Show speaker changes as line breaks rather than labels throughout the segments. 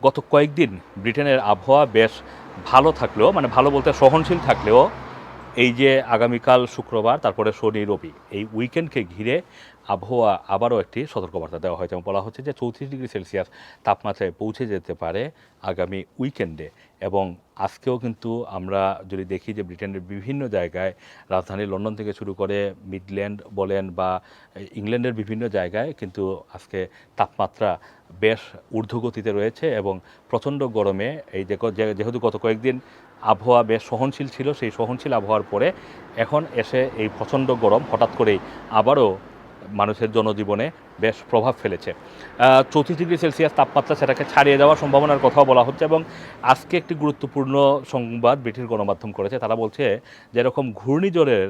গত কয়েকদিন ব্রিটেনের আবহাওয়া বেশ ভালো থাকলেও মানে ভালো বলতে সহনশীল থাকলেও, এই যে আগামীকাল শুক্রবার, তারপরে শনি রবি, এই উইকেন্ডকে ঘিরে আবহাওয়া আবারও একটি সতর্কবার্তা দেওয়া হয়েছে এবং বলা হচ্ছে যে চৌত্রিশ ডিগ্রি সেলসিয়াস তাপমাত্রায় পৌঁছে যেতে পারে আগামী উইকেন্ডে। এবং আজকেও কিন্তু আমরা যদি দেখি যে ব্রিটেনের বিভিন্ন জায়গায় রাজধানী লন্ডন থেকে শুরু করে মিডল্যান্ড বলেন বা ইংল্যান্ডের বিভিন্ন জায়গায় কিন্তু আজকে তাপমাত্রা বেশ ঊর্ধ্বগতিতে রয়েছে এবং প্রচণ্ড গরমে এই যেহেতু গত কয়েকদিন আবহাওয়া বেশ সহনশীল ছিল, সেই সহনশীল আবহাওয়ার পরে এখন এসে এই প্রচণ্ড গরম হঠাৎ করেই আবারও মানুষের জনজীবনে বেশ প্রভাব ফেলেছে। চৌত্রিশ ডিগ্রি সেলসিয়াস তাপমাত্রা সেটাকে ছাড়িয়ে যাওয়ার সম্ভাবনার কথাও বলা হচ্ছে এবং আজকে একটি গুরুত্বপূর্ণ সংবাদ ব্রিটিশ গণমাধ্যম করেছে। তারা বলছে যেরকম ঘূর্ণিঝড়ের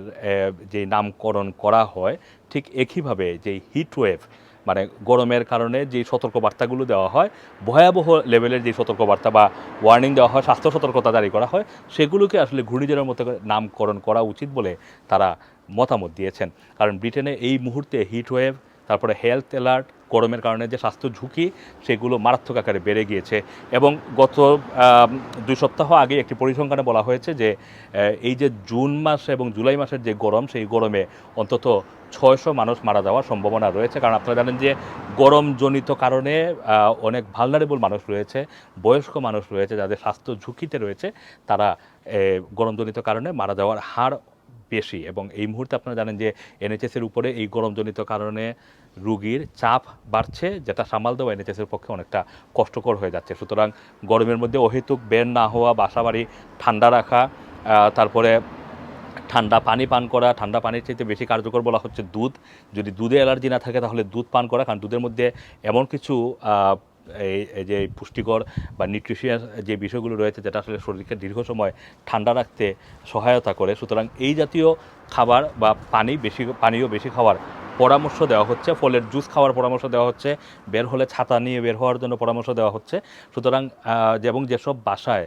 যে নামকরণ করা হয়, ঠিক একইভাবে যে হিট ওয়েভ মানে গরমের কারণে যে সতর্কবার্তাগুলো দেওয়া হয়, ভয়াবহ লেভেলের যে সতর্কবার্তা বা ওয়ার্নিং দেওয়া হয়, স্বাস্থ্য সতর্কতা জারি করা হয়, সেগুলোকে আসলে ঘূর্ণিঝড়ের মতো নামকরণ করা উচিত বলে তারা মতামত দিয়েছেন। কারণ ব্রিটেনে এই মুহূর্তে হিট ওয়েভ তারপরে হেলথ অ্যালার্ট গরমের কারণে যে স্বাস্থ্য ঝুঁকি, সেগুলো মারাত্মক আকারে বেড়ে গিয়েছে। এবং গত দুই সপ্তাহ আগে একটি পরিসংখ্যানে বলা হয়েছে যে এই যে জুন মাস এবং জুলাই মাসের যে গরম, সেই গরমে অন্তত ছয়শো মানুষ মারা যাওয়ার সম্ভাবনা রয়েছে। কারণ আপনারা জানেন যে, গরমজনিত কারণে অনেক ভালনারেবল মানুষ রয়েছে, বয়স্ক মানুষ রয়েছে, যাদের স্বাস্থ্য ঝুঁকিতে রয়েছে, তারা গরমজনিত কারণে মারা যাওয়ার হার বেশি। এবং এই মুহূর্তে আপনারা জানেন যে এনএচএস এর উপরে এই গরমজনিত কারণে রুগীর চাপ বাড়ছে, যেটা সামাল দেওয়া এনএচএস এর পক্ষে অনেকটা কষ্টকর হয়ে যাচ্ছে। সুতরাং গরমের মধ্যে অহেতুক বের না হওয়া বাসা বাড়ি ঠান্ডা রাখা তারপরে ঠান্ডা পানি পান করা, ঠান্ডা পানির চাইতে বেশি কার্যকর বলা হচ্ছে দুধ। যদি দুধে অ্যালার্জি না থাকে তাহলে দুধ পান করা, কারণ দুধের মধ্যে এমন কিছু এই এই যে পুষ্টিকর বা নিউট্রিশিয়াস যে বিষয়গুলো রয়েছে, যেটা আসলে শরীরকে দীর্ঘ সময় ঠান্ডা রাখতে সহায়তা করে। সুতরাং এই জাতীয় খাবার বা পানি বেশি, পানীয় বেশি খাওয়ার পরামর্শ দেওয়া হচ্ছে, ফলের জুস খাওয়ার পরামর্শ দেওয়া হচ্ছে, বের হলে ছাতা নিয়ে বের হওয়ার জন্য পরামর্শ দেওয়া হচ্ছে। সুতরাং এবং যেসব বাসায়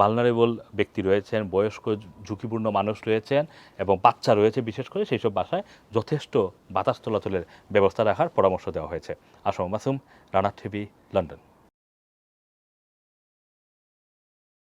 বালনারেবল ব্যক্তি রয়েছেন, বয়স্ক, ঝুঁকিপূর্ণ মানুষ রয়েছেন এবং বাচ্চা রয়েছে বিশেষ করে সেই সব বাসায় যথেষ্ট বাতাস চলাচলের ব্যবস্থা রাখার পরামর্শ দেওয়া হয়েছে। Assam Masum, Rana TV, London.